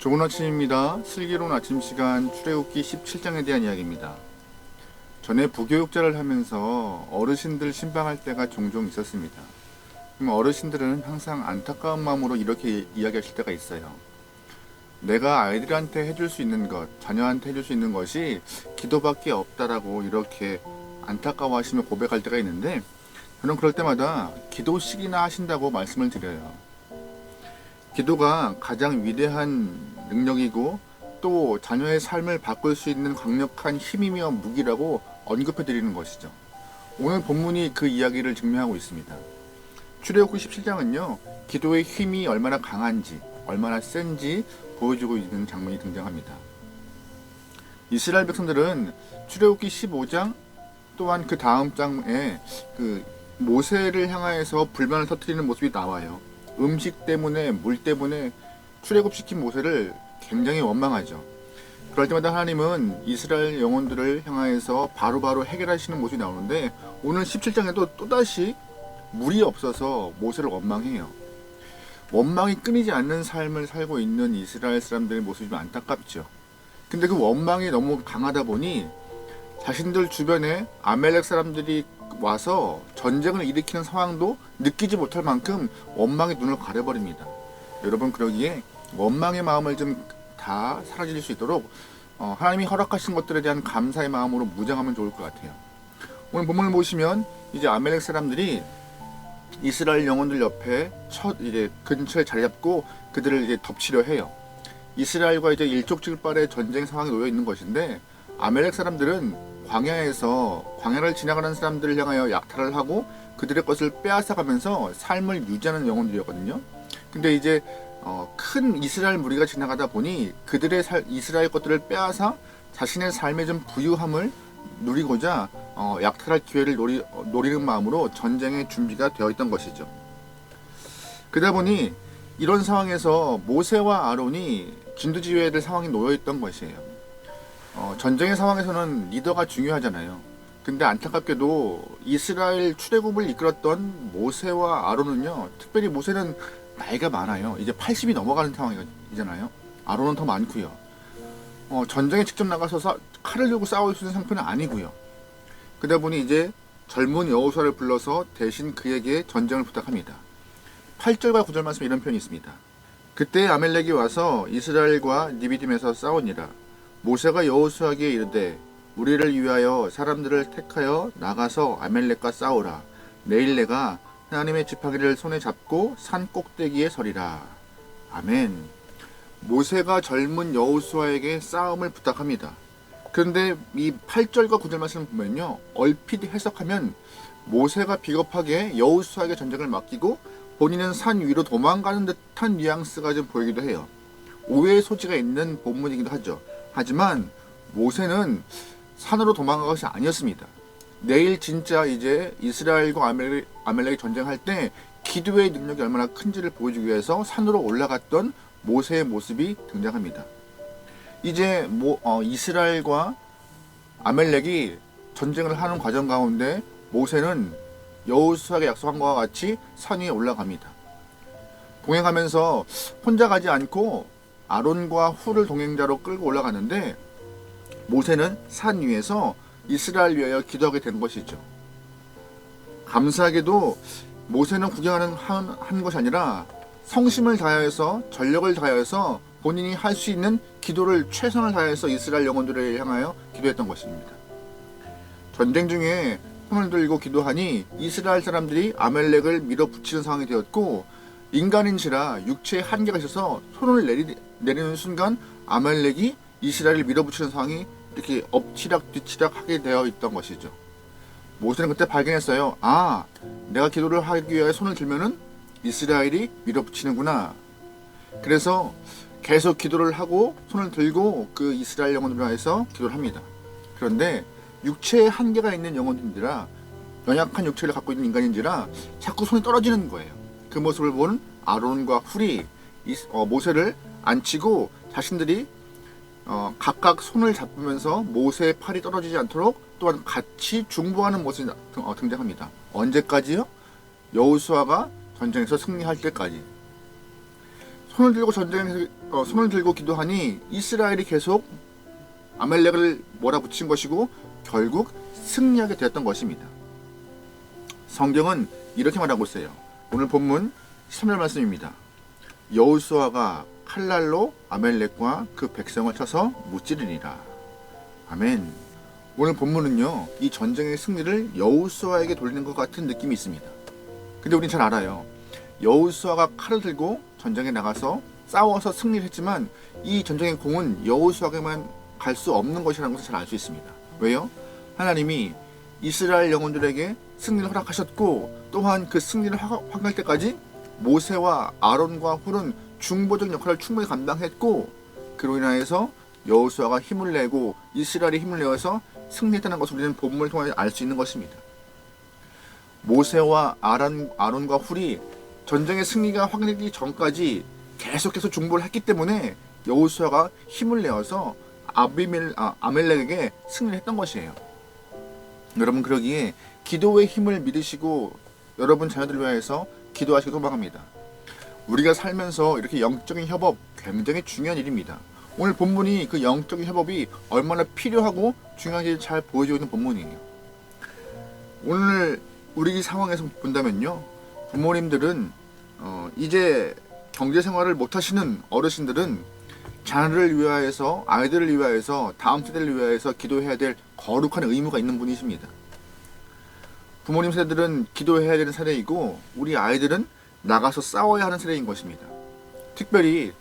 좋은 아침입니다. 슬기로운 아침 시간 출애굽기 17장에 대한 이야기입니다. 전에 부교육자를 하면서 어르신들 신방할 때가 종종 있었습니다. 어르신들은 항상 안타까운 마음으로 이렇게 이야기하실 때가 있어요. 내가 아이들한테 해줄 수 있는 것, 자녀한테 해줄 수 있는 것이 기도밖에 없다라고 이렇게 안타까워하시며 고백할 때가 있는데 저는 그럴 때마다 기도식이나 하신다고 말씀을 드려요. 기도가 가장 위대한 능력이고 또 자녀의 삶을 바꿀 수 있는 강력한 힘이며 무기라고 언급해 드리는 것이죠. 오늘 본문이 그 이야기를 증명하고 있습니다. 출애굽기 17장은요. 기도의 힘이 얼마나 강한지, 얼마나 센지 보여주고 있는 장면이 등장합니다. 이스라엘 백성들은 출애굽기 15장 또한 그 다음 장에 그 모세를 향하여서 불만을 터뜨리는 모습이 나와요. 음식 때문에 물 때문에 출애굽시킨 모세를 굉장히 원망하죠. 그럴 때마다 하나님은 이스라엘 영혼들을 향하여서 바로바로 해결하시는 모습이 나오는데 오늘 17장에도 또다시 물이 없어서 모세를 원망해요. 원망이 끊이지 않는 삶을 살고 있는 이스라엘 사람들의 모습이 좀 안타깝죠. 근데 그 원망이 너무 강하다 보니 자신들 주변에 아멜렉 사람들이 와서 전쟁을 일으키는 상황도 느끼지 못할 만큼 원망의 눈을 가려버립니다. 여러분 그러기에 원망의 마음을 좀 다 사라질 수 있도록 어, 하나님이 허락하신 것들에 대한 감사의 마음으로 무장하면 좋을 것 같아요. 오늘 본문을 보시면 이제 아멜렉 사람들이 이스라엘 영혼들 옆에 첫 이제 근처에 자리 잡고 그들을 이제 덮치려 해요. 이스라엘과 이제 일촉즉발의 전쟁 상황에 놓여 있는 것인데 아멜렉 사람들은 광야에서 광야를 지나가는 사람들을 향하여 약탈을 하고 그들의 것을 빼앗아가면서 삶을 유지하는 영혼들이었거든요. 근데 이제 어, 큰 이스라엘 무리가 지나가다 보니 그들의 살, 이스라엘 것들을 빼앗아 자신의 삶의 좀 부유함을 누리고자 어, 약탈할 기회를 노리, 어, 노리는 마음으로 전쟁의 준비가 되어 있던 것이죠. 그러다 보니 이런 상황에서 모세와 아론이 진두지휘해야 될 상황이 놓여 있던 것이에요. 어, 전쟁의 상황에서는 리더가 중요하잖아요. 근데 안타깝게도 이스라엘 출애굽을 이끌었던 모세와 아론은요. 특별히 모세는 나이가 많아요. 이제 80이 넘어가는 상황이잖아요. 아론은 더 많고요. 어, 전쟁에 직접 나가서 싸, 칼을 들고 싸울 수 있는 상태는 아니고요. 그러다 보니 이제 젊은 여호수아를 불러서 대신 그에게 전쟁을 부탁합니다. 8절과 9절 말씀에 이런 표현이 있습니다. 그때 아멜렉이 와서 이스라엘과 니비딤에서 싸우니라. 모세가 여호수아에게 이르되 우리를 위하여 사람들을 택하여 나가서 아멜렉과 싸우라. 내일 내가 하나님의 지팡이를 손에 잡고 산 꼭대기에 서리라. 아멘. 모세가 젊은 여호수아에게 싸움을 부탁합니다. 그런데 이 8절과 9절 말씀을 보면요. 얼핏 해석하면 모세가 비겁하게 여호수아에게 전쟁을 맡기고 본인은 산 위로 도망가는 듯한 뉘앙스가 좀 보이기도 해요. 오해의 소지가 있는 본문이기도 하죠. 하지만 모세는 산으로 도망간 것이 아니었습니다. 내일 진짜 이제 이스라엘과 아멜렉, 아멜렉이 전쟁할 때 기도의 능력이 얼마나 큰지를 보여주기 위해서 산으로 올라갔던 모세의 모습이 등장합니다. 이제 모, 어, 이스라엘과 아멜렉이 전쟁을 하는 과정 가운데 모세는 여호수아에게 약속한 것과 같이 산 위에 올라갑니다. 동행하면서 혼자 가지 않고 아론과 훌을 동행자로 끌고 올라가는데 모세는 산 위에서 이스라엘 위하여 기도하게 된 것이죠. 감사하게도 모세는 구경하는 한, 한 것이 아니라 성심을 다하여서 전력을 다하여서 본인이 할 수 있는 기도를 최선을 다해서 이스라엘 영혼들을 향하여 기도했던 것입니다. 전쟁 중에 손을 들고 기도하니 이스라엘 사람들이 아멜렉을 밀어붙이는 상황이 되었고 인간인지라 육체에 한계가 있어서 손을 내리, 내리는 순간 아멜렉이 이스라엘을 밀어붙이는 상황이 이렇게 엎치락 뒤치락 하게 되어 있던 것이죠. 모세는 그때 발견했어요. 아, 내가 기도를 하기 위해 손을 들면은 이스라엘이 밀어붙이는구나. 그래서 계속 기도를 하고 손을 들고 그 이스라엘 영혼들을 위해서 기도를 합니다. 그런데 육체에 한계가 있는 영혼들이라 연약한 육체를 갖고 있는 인간인지라 자꾸 손이 떨어지는 거예요. 그 모습을 본 아론과 훌이 이- 어, 모세를 앉히고 자신들이 어, 각각 손을 잡으면서 모세의 팔이 떨어지지 않도록 또한 같이 중보하는 모습이 어, 등장합니다. 언제까지요? 여호수아가 전쟁에서 승리할 때까지. 손을 들고 전쟁에서 어, 손을 들고 기도하니 이스라엘이 계속 아멜렉을 몰아붙인 것이고 결국 승리하게 되었던 것입니다. 성경은 이렇게 말하고 있어요. 오늘 본문 13절 말씀입니다. 여호수아가 칼날로 아멜렉과 그 백성을 쳐서 무찌르니라. 아멘. 오늘 본문은요. 이 전쟁의 승리를 여호수아에게 돌리는 것 같은 느낌이 있습니다. 근데 우린 잘 알아요. 여호수아가 칼을 들고 전쟁에 나가서 싸워서 승리를 했지만 이 전쟁의 공은 여호수아에게만 갈 수 없는 것이라는 것을 잘 알 수 있습니다. 왜요? 하나님이 이스라엘 영혼들에게 승리를 허락하셨고 또한 그 승리를 확- 확인할 때까지 모세와 아론과 훌은 중보적 역할을 충분히 감당했고 그로 인하여서 여호수아가 힘을 내고 이스라엘이 힘을 내어서 승리했다는 것을 우리는 본문을 통해 알 수 있는 것입니다. 모세와 아론, 아론과 훌이 전쟁의 승리가 확인되기 전까지 계속해서 중보를 했기 때문에 여호수아가 힘을 내어서 아비멜, 아, 아멜렉에게 승리를 했던 것이에요. 여러분 그러기에 기도의 힘을 믿으시고 여러분 자녀들 위하여서 기도하시기 소망합니다. 우리가 살면서 이렇게 영적인 협업 굉장히 중요한 일입니다. 오늘 본문이 그 영적인 협업이 얼마나 필요하고 중요한지 잘 보여주고 있는 본문이에요. 오늘 우리 상황에서 본다면요, 부모님들은 어, 이제 경제 생활을 못 하시는 어르신들은 자녀를 위하여서 아이들을 위하여서 다음 세대를 위하여서 기도해야 될 거룩한 의무가 있는 분이십니다. 부모님 세대들은 기도해야 되는 세대이고 우리 아이들은 나가서 싸워야 하는 세대인 것입니다. 특별히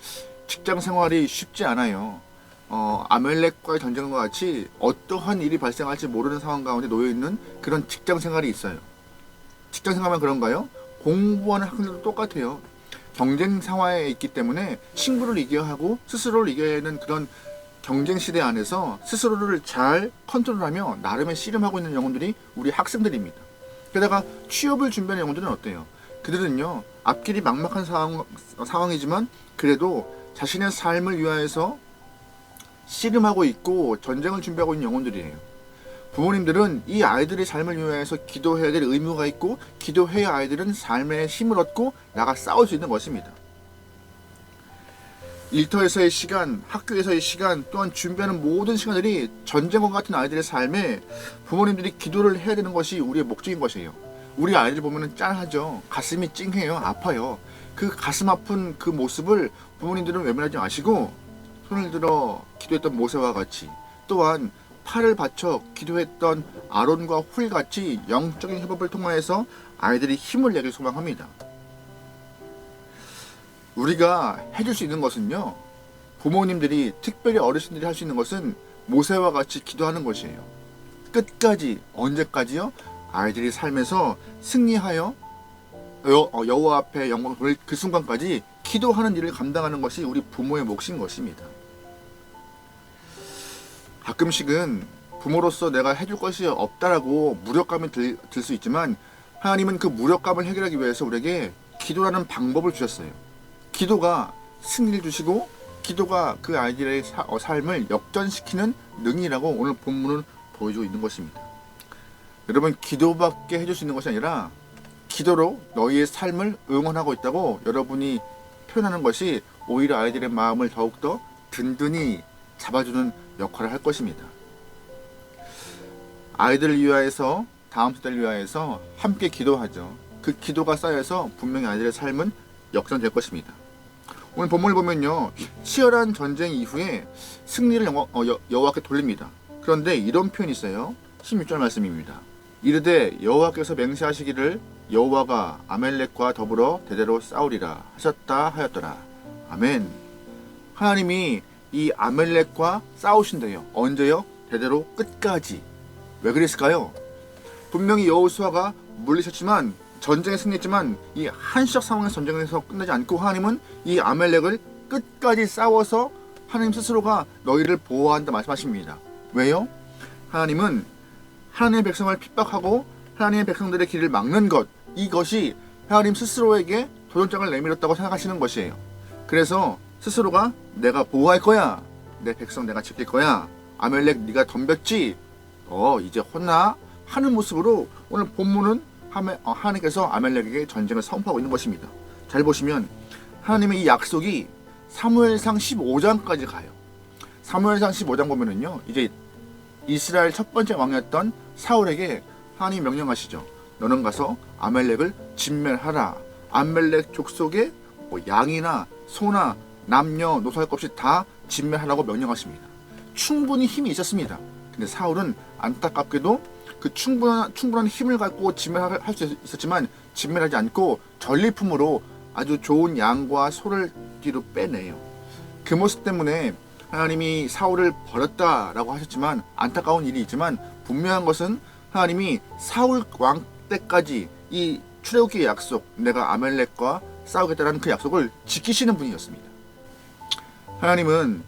직장 생활이 쉽지 않아요. 어, 아멜렉과의 전쟁과 같이 어떠한 일이 발생할지 모르는 상황 가운데 놓여 있는 그런 직장 생활이 있어요. 직장 생활만 그런가요? 공부하는 학생들도 똑같아요. 경쟁 상황에 있기 때문에 친구를 이겨야 하고 스스로를 이겨야 하는 그런 경쟁 시대 안에서 스스로를 잘 컨트롤하며 나름의 씨름하고 있는 영혼들이 우리 학생들입니다. 게다가 취업을 준비하는 영혼들은 어때요? 그들은요 앞길이 막막한 상황, 상황이지만 그래도 자신의 삶을 위하여서 씨름하고 있고 전쟁을 준비하고 있는 영혼들이에요. 부모님들은 이 아이들의 삶을 위하여서 기도해야 될 의무가 있고 기도해야 아이들은 삶의 힘을 얻고 나가 싸울 수 있는 것입니다. 일터에서의 시간, 학교에서의 시간, 또한 준비하는 모든 시간들이 전쟁과 같은 아이들의 삶에 부모님들이 기도를 해야 되는 것이 우리의 목적인 것이에요. 우리 아이들 보면은 짠하죠. 가슴이 찡해요. 아파요. 그 가슴 아픈 그 모습을 부모님들은 외면하지 마시고 손을 들어 기도했던 모세와 같이 또한 팔을 받쳐 기도했던 아론과 훌 같이 영적인 협업을 통하여서 아이들이 힘을 내길 소망합니다. 우리가 해줄 수 있는 것은요, 부모님들이 특별히 어르신들이 할 수 있는 것은 모세와 같이 기도하는 것이에요. 끝까지 언제까지요? 아이들이 삶에서 승리하여 여, 어, 여호와 앞에 영광을 그 순간까지 기도하는 일을 감당하는 것이 우리 부모의 몫인 것입니다. 가끔씩은 부모로서 내가 해줄 것이 없다라고 무력감이 들 수 있지만 하나님은 그 무력감을 해결하기 위해서 우리에게 기도라는 방법을 주셨어요. 기도가 승리를 주시고 기도가 그 아이들의 사- 어, 삶을 역전시키는 능이라고 오늘 본문은 보여주고 있는 것입니다. 여러분 기도밖에 해줄 수 있는 것이 아니라 기도로 너희의 삶을 응원하고 있다고 여러분이 표현하는 것이 오히려 아이들의 마음을 더욱더 든든히 잡아주는 역할을 할 것입니다. 아이들을 위하여서 다음 세대를 위하여서 함께 기도하죠. 그 기도가 쌓여서 분명히 아이들의 삶은 역전될 것입니다. 오늘 본문을 보면요, 치열한 전쟁 이후에 승리를 어, 여, 여호와께 돌립니다. 그런데 이런 표현이 있어요. 16절 말씀입니다. 이르되 여호와께서 맹세하시기를 여호와가 아멜렉과 더불어 대대로 싸우리라 하셨다 하였더라. 아멘. 하나님이 이 아멜렉과 싸우신대요. 언제요? 대대로 끝까지. 왜 그랬을까요? 분명히 여호수아가 물리셨지만 전쟁에 승리했지만 이 한시적 상황의 전쟁에서 끝나지 않고 하나님은 이 아멜렉을 끝까지 싸워서 하나님 스스로가 너희를 보호한다 말씀하십니다. 왜요? 하나님은 하나님의 백성을 핍박하고 하나님의 백성들의 길을 막는 것 이것이 하나님 스스로에게 도전장을 내밀었다고 생각하시는 것이에요. 그래서 스스로가 내가 보호할 거야 내 백성 내가 지킬 거야. 아멜렉 네가 덤볐지? 어 이제 혼나 하는 모습으로 오늘 본문은 어, 하나님께서 아멜렉에게 전쟁을 선포하고 있는 것입니다. 잘 보시면 하나님의 이 약속이 사무엘상 15장까지 가요. 사무엘상 15장 보면은요. 이제 이스라엘 첫 번째 왕이었던 사울에게 하나님 명령하시죠. 너는 가서 아멜렉을 진멸하라. 아멜렉 족속의 뭐 양이나 소나 남녀 노소 할 것 없이 다 진멸하라고 명령하십니다. 충분히 힘이 있었습니다. 근데 사울은 안타깝게도 그 충분한 충분한 힘을 갖고 진멸할 수 있었지만 진멸하지 않고 전리품으로 아주 좋은 양과 소를 뒤로 빼내요. 그 모습 때문에 하나님이 사울을 버렸다라고 하셨지만 안타까운 일이 있지만 분명한 것은 하나님이 사울 왕 때까지 이 출애굽기의 약속 내가 아멜렉과 싸우겠다라는 그 약속을 지키시는 분이었습니다. 하나님은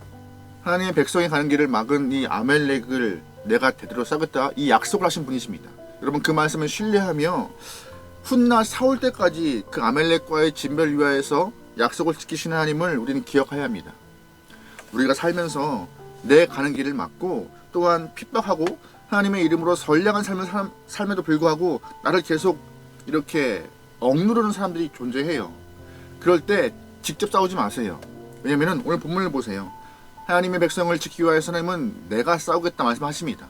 하나님의 백성이 가는 길을 막은 이 아멜렉을 내가 대대로 싸겠다 이 약속을 하신 분이십니다. 여러분 그 말씀을 신뢰하며 훗날 사울 때까지 그 아멜렉과의 진멸 위하여서 약속을 지키시는 하나님을 우리는 기억해야 합니다. 우리가 살면서 내 가는 길을 막고 또한 핍박하고 하나님의 이름으로 선량한 삶을 살, 삶에도 불구하고 나를 계속 이렇게 억누르는 사람들이 존재해요. 그럴 때 직접 싸우지 마세요. 왜냐면은 오늘 본문을 보세요. 하나님의 백성을 지키기 위해서 하나님은 내가 싸우겠다 말씀하십니다.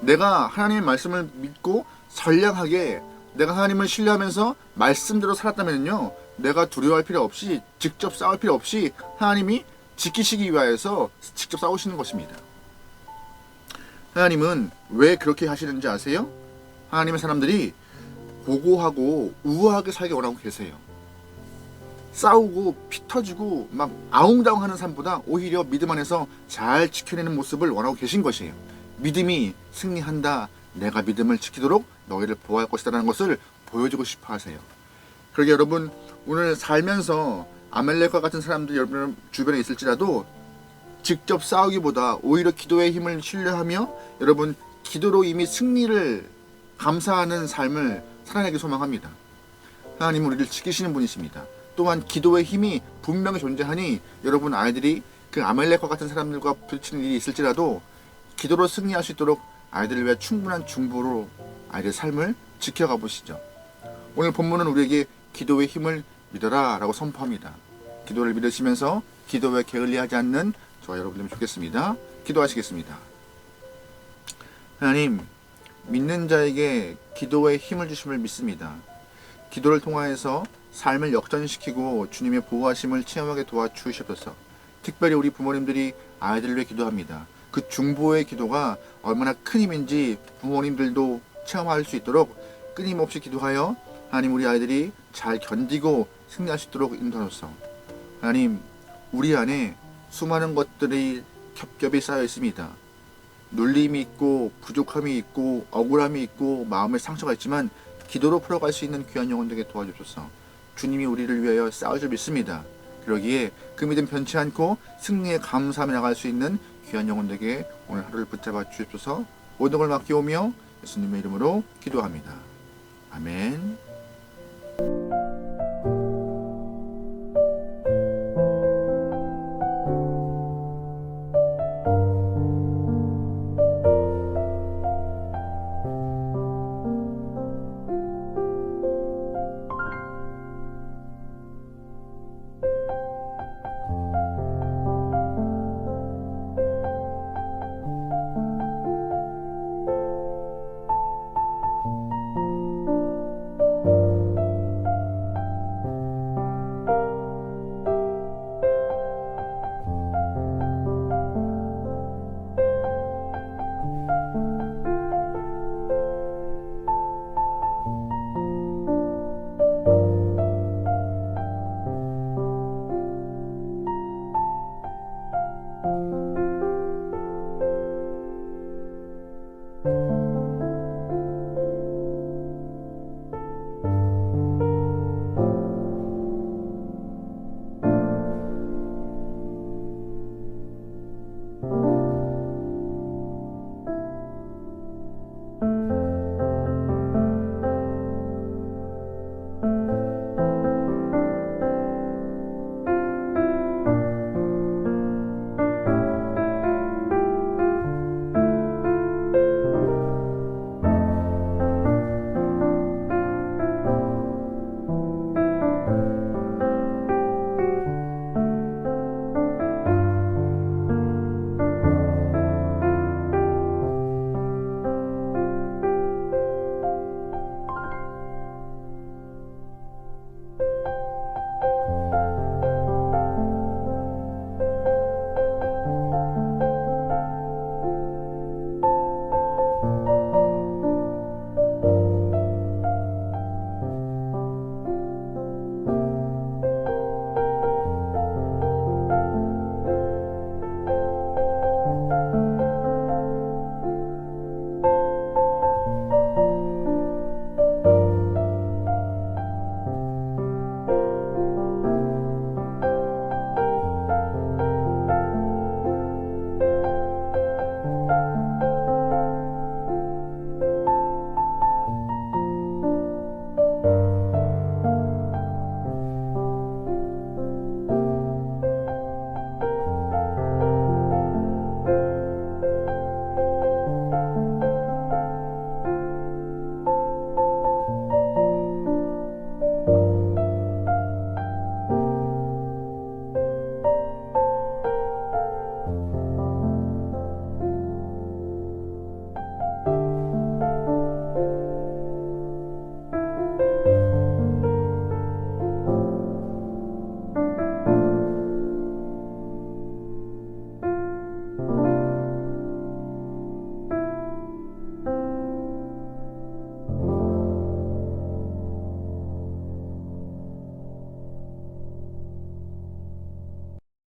내가 하나님의 말씀을 믿고 선량하게 내가 하나님을 신뢰하면서 말씀대로 살았다면요. 내가 두려워할 필요 없이 직접 싸울 필요 없이 하나님이 지키시기 위하여서 직접 싸우시는 것입니다. 하나님은 왜 그렇게 하시는지 아세요? 하나님의 사람들이 고고하고 우아하게 살기 원하고 계세요. 싸우고 피 터지고 막 아웅다웅 하는 삶보다 오히려 믿음 안에서 잘 지켜내는 모습을 원하고 계신 것이에요. 믿음이 승리한다. 내가 믿음을 지키도록 너희를 보호할 것이다라는 것을 보여주고 싶어 하세요. 그러게 여러분 오늘 살면서 아멜렉과 같은 사람들이 여러분 주변에 있을지라도 직접 싸우기보다 오히려 기도의 힘을 신뢰하며 여러분 기도로 이미 승리를 감사하는 삶을 살아내기 소망합니다. 하나님은 우리를 지키시는 분이십니다. 또한 기도의 힘이 분명히 존재하니 여러분 아이들이 그 아멜렉과 같은 사람들과 부딪히는 일이 있을지라도 기도로 승리할 수 있도록 아이들을 위해 충분한 중보로 아이들의 삶을 지켜가 보시죠. 오늘 본문은 우리에게 기도의 힘을 믿어라 라고 선포합니다. 기도를 믿으시면서 기도에 게을리하지 않는 저와 여러분들이 좋겠습니다. 기도하시겠습니다. 하나님, 믿는 자에게 기도의 힘을 주심을 믿습니다. 기도를 통하여서 삶을 역전시키고 주님의 보호하심을 체험하게 도와주시옵소서. 특별히 우리 부모님들이 아이들을 위해 기도합니다. 그 중보의 기도가 얼마나 큰 힘인지 부모님들도 체험할 수 있도록 끊임없이 기도하여 하나님 우리 아이들이 잘 견디고 승리할 수 있도록 인도하소서. 하나님 우리 안에 수많은 것들이 겹겹이 쌓여 있습니다. 눌림이 있고 부족함이 있고 억울함이 있고 마음의 상처가 있지만 기도로 풀어갈 수 있는 귀한 영혼 되게 도와주소서. 주님이 우리를 위하여 줄 믿습니다. 그러기에 그 믿음 변치 않고 승리에 감사하며 나갈 수 있는 귀한 영혼 되게 오늘 하루를 붙잡아 주옵소서. 모든 걸 맡기오며 예수님의 이름으로 기도합니다. 아멘.